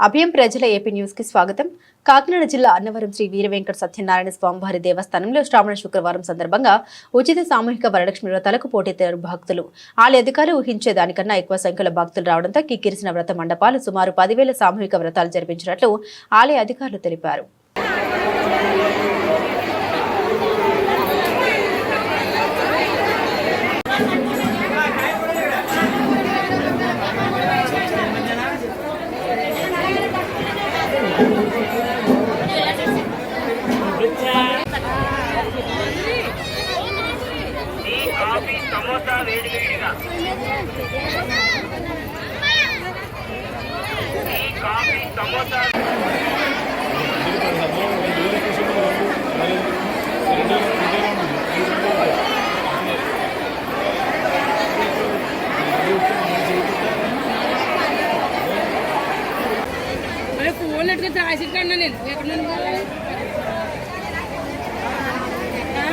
అభయం ప్రజల ఏపీ న్యూస్కి స్వాగతం. కాకినాడ జిల్లా అన్నవరం శ్రీ వీరవెంకట సత్యనారాయణ స్వామివారి దేవస్థానంలో శ్రావణ శుక్రవారం సందర్భంగా ఉచిత సామూహిక వరలక్ష్మి వ్రతాలకు పోటీదారు భక్తులు. ఆలయ అధికారులు ఊహించే దానికన్నా ఎక్కువ సంఖ్యలో భక్తులు రావడంతో కిక్కిరిసిన వ్రత మండపాలు సుమారు పదివేల సామూహిక వ్రతాలు జరిపించినట్లు ఆలయ అధికారులు తెలిపారు టీ కాఫీ సమోసా వేడి వేడిగా కాఫీ సమోసా ఫోన్ ఎట్టుకొని రాసి కన్నా నేను. ఎక్కడ నుండి పోవాలి? ఆ?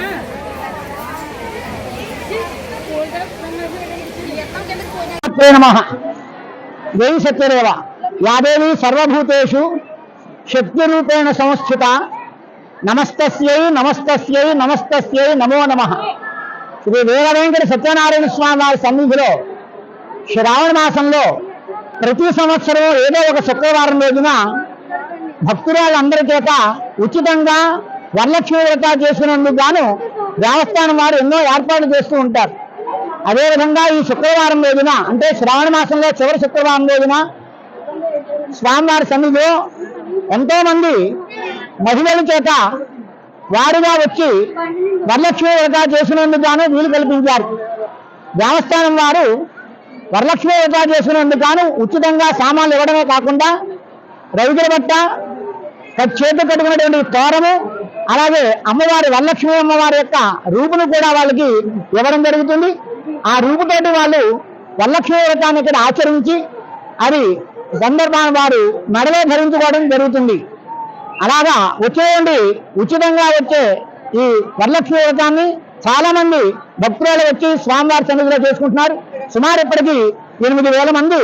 ఫోన్ సత్యే నమ. దేవి సత్యదేవ. యాదేవి సర్వభూతేషు శక్తిరూపేణ సంస్థిత. నమస్తస్యై నమస్తస్యై నమస్తస్యై నమో నమ. శ్రీ వీర సత్యనారాయణ స్వామి వారి సన్నిధిలో శ్రావణ మాసంలో ప్రతి సంవత్సరం ఏదో ఒక శుక్రవారం రోజున భక్తురాళ్ళందరి చేత ఉచితంగా వరలక్ష్మి వ్రత చేసినందుకు గాను దేవస్థానం వారు ఎన్నో ఏర్పాట్లు చేస్తూ ఉంటారు. అదేవిధంగా ఈ శుక్రవారం రోజున అంటే శ్రావణ మాసంలో చివరి శుక్రవారం రోజున స్వామివారి సన్నిధిలో ఎంతో మంది మహిళల చేత వారుగా వచ్చి వరలక్ష్మి వ్రత చేసినందుకు గాను వీలు కల్పించారు. దేవస్థానం వారు వరలక్ష్మి వ్రత చేసినందుకు గాను ఉచితంగా సామాన్లు ఇవ్వడమే కాకుండా రవికుల బట్ట చేతి కట్టుకున్నటువంటి తోరము అలాగే అమ్మవారి వరలక్ష్మి అమ్మవారి యొక్క రూపును కూడా వాళ్ళకి ఇవ్వడం జరుగుతుంది. ఆ రూపుతోటి వాళ్ళు వరలక్ష్మి వ్రతాన్ని ఇక్కడ ఆచరించి అది సందర్భాన్ని వారు మెడలో ధరించుకోవడం జరుగుతుంది. అలాగా వచ్చేయండి ఉచితంగా వచ్చే ఈ వరలక్ష్మి వ్రతాన్ని చాలా మంది భక్తులు వచ్చి స్వామివారి సన్నిధిలో చేసుకుంటున్నారు. సుమారు ఇప్పటికి ఎనిమిది వేల మంది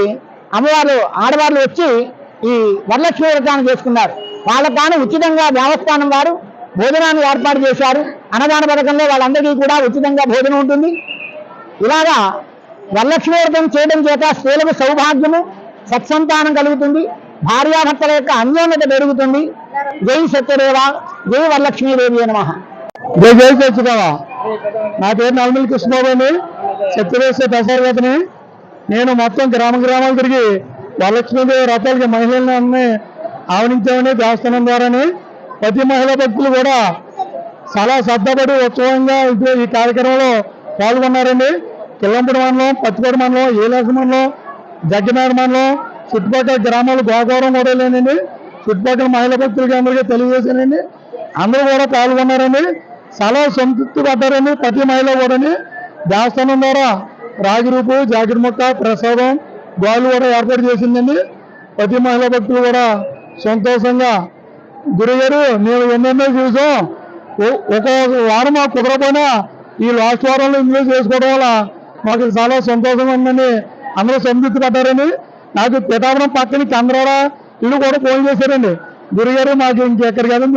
అమ్మవారు ఆడవాళ్ళు వచ్చి ఈ వరలక్ష్మి వ్రతాన్ని చేసుకున్నారు. వాళ్ళ కానీ ఉచితంగా దేవస్థానం వారు భోజనాన్ని ఏర్పాటు చేశారు. అన్నదాన పథకంలో వాళ్ళందరికీ కూడా ఉచితంగా భోజనం ఉంటుంది. ఇలాగా వరలక్ష్మి వ్రతం చేయడం చేత స్త్రీలకు సౌభాగ్యము సత్సంతానం కలుగుతుంది. భార్యాభర్తల యొక్క అన్యోన్యత పెరుగుతుంది. జై సత్యదేవ జై వరలక్ష్మీదేవి నమ. జై జై సత్యదేవ. నా పేరు నల్మల్ కృష్ణబాబు అండి. సత్యదేవ దశరథని నేను మొత్తం గ్రామ గ్రామాలు తిరిగి వరలక్ష్మీదేవి రథాలకి మహిళలను అన్ని ఆవరించామని దేవస్థానం ద్వారానే ప్రతి మహిళా భక్తులు కూడా చాలా శ్రద్ధపడి ఉత్సవంగా ఇది ఈ కార్యక్రమంలో పాల్గొన్నారండి. కిల్లంపూడి మండలం పత్తిపూడి మండలం ఏలాస మండలం జగ్గనాడు మండలం చుట్టుపక్కల గ్రామాలు గోదావరం కూడా లేనండి చుట్టుపక్కల మహిళా భక్తులకి అందరికీ తెలియజేశానండి. అందరూ కూడా పాల్గొన్నారండి. చాలా సంతృప్తి పడ్డారండి ప్రతి మహిళ కూడాని. దేవస్థానం ద్వారా రాగిరూపు జాకెట్ ముక్క ప్రసాదం గాలు కూడా ఏర్పాటు చేసిందండి. ప్రతి మహిళా భక్తులు కూడా సంతోషంగా గురుగారు మేము ఎన్నెన్నో చూసాం. ఒక వారం మాకు కుదరపోయినా ఈ లాస్ట్ వారంలో ఇంగ్లీష్ చేసుకోవడం వల్ల మాకు చాలా సంతోషంగా ఉందని అందరూ సంతృప్తి పడ్డారని నాకు పిఠాపురం పక్కన చంద్రాల ఇల్లు కూడా ఫోన్ చేశారండి. గురుగారు మాకు ఇంకెక్కడికి వెళ్ళి